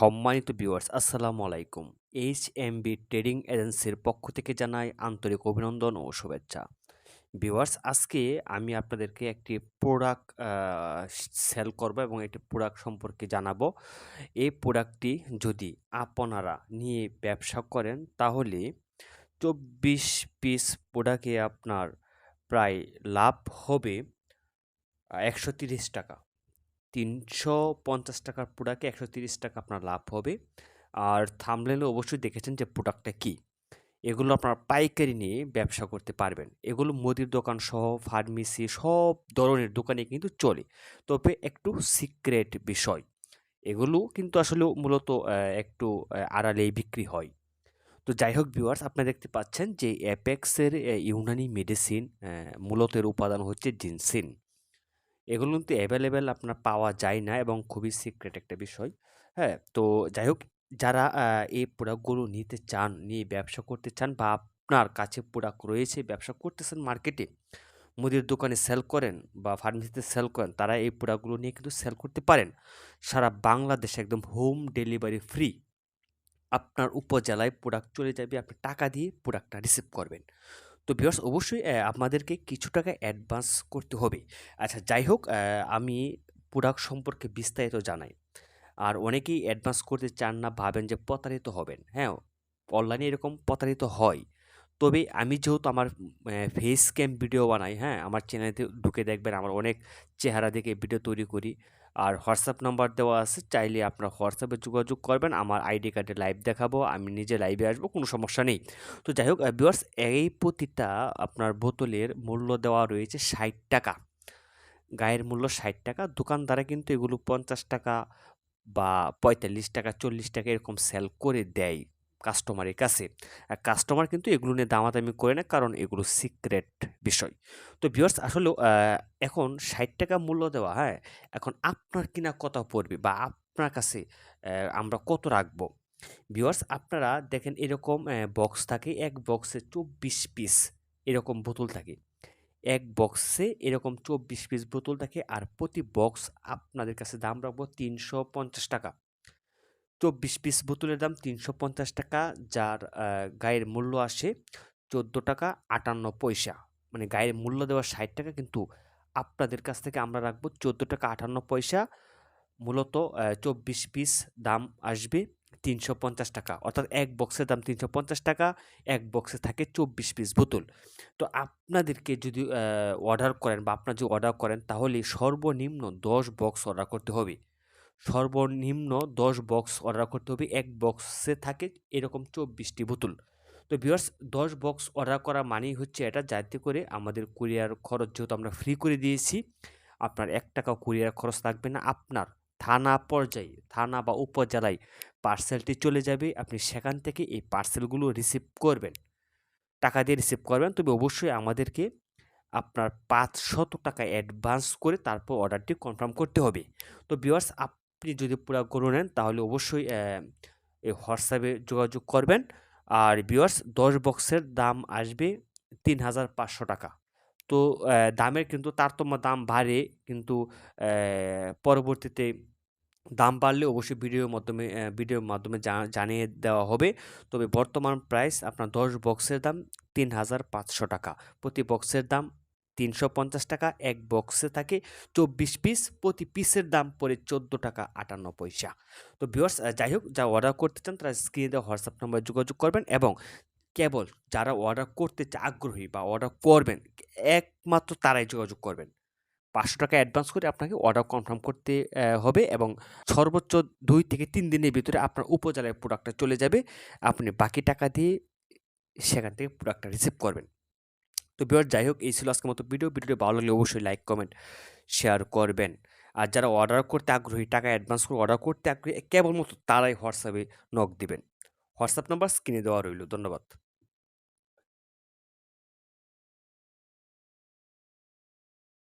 সম্মানিত ভিউয়ার্স আসসালামু আলাইকুম। এইচ এম বি ট্রেডিং এজেন্সির পক্ষ থেকে জানাই আন্তরিক অভিনন্দন ও শুভেচ্ছা। ভিউয়ার্স আজকে আমি আপনাদেরকে একটি প্রোডাক্ট সেল করব এবং একটি প্রোডাক্ট সম্পর্কে জানাব। এই প্রোডাক্টটি যদি আপনারা নিয়ে ব্যবসা করেন, তাহলে চব্বিশ পিস প্রোডাক্টে আপনার প্রায় লাভ হবে একশো টাকা। তিনশো পঞ্চাশ টাকার প্রোডাক্টে একশো তিরিশ টাকা আপনার লাভ হবে। আর থামলেনে অবশ্যই দেখেছেন যে প্রোডাক্টটা কী? এগুলো আপনার পাইকারি নিয়ে ব্যবসা করতে পারবেন। এগুলো মুদির দোকান সহ ফার্মেসি সব ধরনের দোকানে কিন্তু চলে। তবে একটু সিক্রেট বিষয়। এগুলো কিন্তু আসলে মূলত একটু আড়ালেই বিক্রি হয়। তো যাই হোক ভিউয়ার্স আপনারা দেখতে পাচ্ছেন যে অ্যাপেক্সের ইউনানি মেডিসিন মূলত এর উপাদান হচ্ছে জিনসিন। এগুলো কিন্তু অ্যাভেলেবেল আপনার পাওয়া যায় না এবং খুবই সিক্রেট একটা বিষয়। হ্যাঁ তো যাই হোক যারা এই প্রোডাক্টগুলো নিতে চান, নিয়ে ব্যবসা করতে চান বা আপনার কাছে প্রোডাক্ট রয়েছে, ব্যবসা করতেছেন মার্কেটে মুদির দোকানে সেল করেন বা ফার্মেসিতে সেল করেন, তারা এই প্রোডাক্টগুলো নিয়ে কিন্তু সেল করতে পারেন। সারা বাংলাদেশে একদম হোম ডেলিভারি ফ্রি আপনার উপজেলায় প্রোডাক্ট চলে যাবে, আপনি টাকা দিয়ে প্রোডাক্টটা রিসিভ করবেন। তো ভিউয়ার্স অবশ্যই আপনাদেরকে কিছু টাকা অ্যাডভান্স করতে হবে। আচ্ছা যাই হোক আমি প্রোডাক্ট সম্পর্কে বিস্তারিত জানাই। আর অনেকেই অ্যাডভান্স করতে চান না, ভাবেন যে প্রতারিত হবেন। হ্যাঁ অনলাইনে এরকম প্রতারিত হয়। তবে আমি যেহেতু আমার ফেস ক্যাম ভিডিও বানাই হ্যাঁ? আমার চ্যানেলে ঢুকে দেখবেন আমার অনেক চেহারা দেখে ভিডিও তৈরি করি। আর হোয়াটসঅ্যাপ নাম্বার দেওয়া আছে, চাইলে আপনারা হোয়াটসঅ্যাপে যোগাযোগ করবেন, আমার আইডি কার্ডে লাইভ দেখাবো, আমি নিজে লাইভে আসব, কোনো সমস্যা নেই। তো যাই হোক বিয়ার্স এই প্রতিটা আপনার বোতলের মূল্য দেওয়া রয়েছে ষাট টাকা। গায়ের মূল্য ষাট টাকা দোকানদারা কিন্তু এগুলো পঞ্চাশ টাকা বা পঁয়তাল্লিশ টাকা, চল্লিশ টাকা এরকম সেল করে দেয়। কাস্টমারের কাছে। আর কাস্টমার কিন্তু এগুলো নিয়ে দামাদামি করে না, কারণ এগুলো সিক্রেট বিষয়। তো ভিউয়ার্স আসলে এখন ষাট টাকা মূল্য দেওয়া হ্যাঁ? এখন আপনার কিনা কত পড়বে বা আপনার কাছে আমরা কত রাখব? ভিউয়ার্স আপনারা দেখেন এরকম বক্স থাকে, এক বক্সে চব্বিশ পিস এরকম বোতল থাকে। এক বক্সে এরকম চব্বিশ পিস বোতল থাকে, আর প্রতি বক্স আপনাদের কাছে দাম রাখব তিনশো পঞ্চাশ টাকা। চব্বিশ পিস বোতলের দাম তিনশো পঞ্চাশ টাকা, যার গায়ের মূল্য আসে চোদ্দ টাকা আটান্ন পয়সা। মানে গায়ের মূল্য দেওয়া ষাট টাকা, কিন্তু আপনাদের কাছ থেকে আমরা রাখব চোদ্দ টাকা আটান্ন পয়সা। মূলত চব্বিশ পিস দাম আসবে তিনশো পঞ্চাশ টাকা। অর্থাৎ এক বক্সের দাম তিনশো পঞ্চাশ টাকা, এক বক্সে থাকে চব্বিশ পিস বোতল। তো আপনাদেরকে যদি অর্ডার করেন বা আপনার যদি অর্ডার করেন, তাহলে সর্বনিম্ন দশ বক্স অর্ডার করতে হবে। সর্বনিম্ন দশ বক্স অর্ডার করতে হবে। এক বক্সে থাকে এরকম চব্বিশটি বোতল। তো ভিউয়ার্স দশ বক্স অর্ডার করা মানেই হচ্ছে এটা। যাতে করে আমাদের কুরিয়ার খরচ যেহেতু আমরা ফ্রি করে দিয়েছি, আপনার এক টাকা কুরিয়ার খরচ লাগবে না। আপনার থানা পর্যায়ে, থানা বা উপজেলায় পার্সেলটি চলে যাবে। আপনি সেখান থেকে এই পার্সেলগুলো রিসিভ করবেন। টাকা দিয়ে রিসিভ করবেন। তবে অবশ্যই আমাদেরকে আপনার পাঁচশত টাকা অ্যাডভান্স করে তারপর অর্ডারটি কনফার্ম করতে হবে। তো ভিউয়ার্স আপনি যদি পুরো গরু নেন, তাহলে অবশ্যই এই হোয়াটসঅ্যাপে যোগাযোগ করবেন। আর বিয়ার্স দশ বক্সের দাম আসবে তিন হাজার পাঁচশো টাকা। তো দামের কিন্তু তারতম্য দাম বাড়ে, কিন্তু পরবর্তীতে দাম বাড়লে অবশ্যই ভিডিওর মাধ্যমে ভিডিওর মাধ্যমে জানিয়ে দেওয়া হবে। তবে বর্তমান প্রাইস আপনার দশ বক্সের দাম তিন হাজার পাঁচশো টাকা। প্রতি বক্সের দাম তিনশো পঞ্চাশ টাকা এক বক্সে থাকে চব্বিশ পিস, প্রতি পিসের দাম পড়ে চোদ্দ টাকা আটান্ন পয়সা। তো ভিওর্স যাই হোক, যা অর্ডার করতে চান তারা স্ক্রিনে দেওয়া হোয়াটসঅ্যাপ নম্বরে যোগাযোগ করবেন এবং কেবল যারা অর্ডার করতে আগ্রহী বা অর্ডার করবেন, একমাত্র তারাই যোগাযোগ করবেন। পাঁচশো টাকা অ্যাডভান্স করে আপনাকে অর্ডার কনফার্ম করতে হবে এবং সর্বোচ্চ দুই থেকে তিন দিনের ভিতরে আপনার উপজেলায় প্রোডাক্টটা চলে যাবে। আপনি বাকি টাকা দিয়ে সেখান থেকে প্রোডাক্টটা রিসিভ করবেন। তো বিয়ার যাই হোক, এই ছিল আজকের মতো ভিডিও ভিডিওটি ভালো লাগলে অবশ্যই লাইক কমেন্ট শেয়ার করবেন। আর যারা অর্ডার করতে আগ্রহী, টাকা অ্যাডভান্স করে অর্ডার করতে আগ্রহী, কেবলমাত্র তারাই হোয়াটসঅ্যাপে নক দিবেন। হোয়াটসঅ্যাপ নাম্বার স্ক্রিনে দেওয়া রইল। ধন্যবাদ।